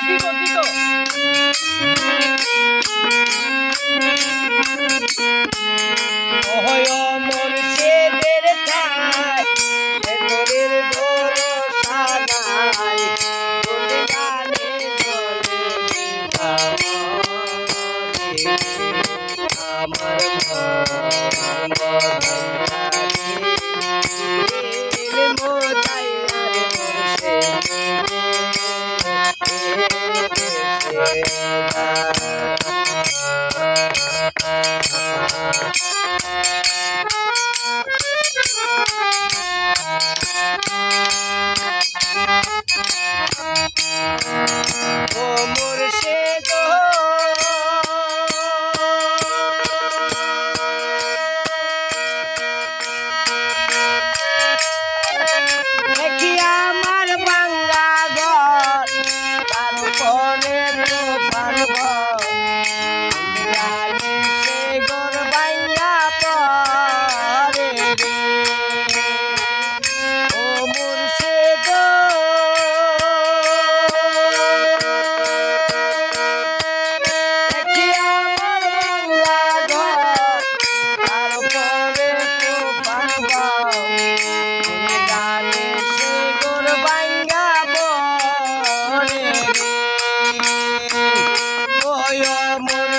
dito, dito.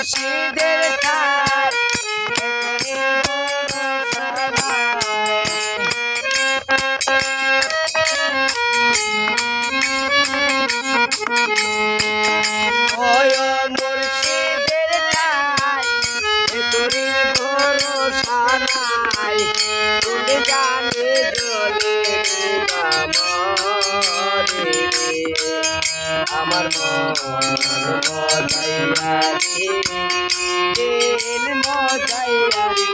she did it. তোমার মন মজাইয়া রে দিন মজাইয়া রে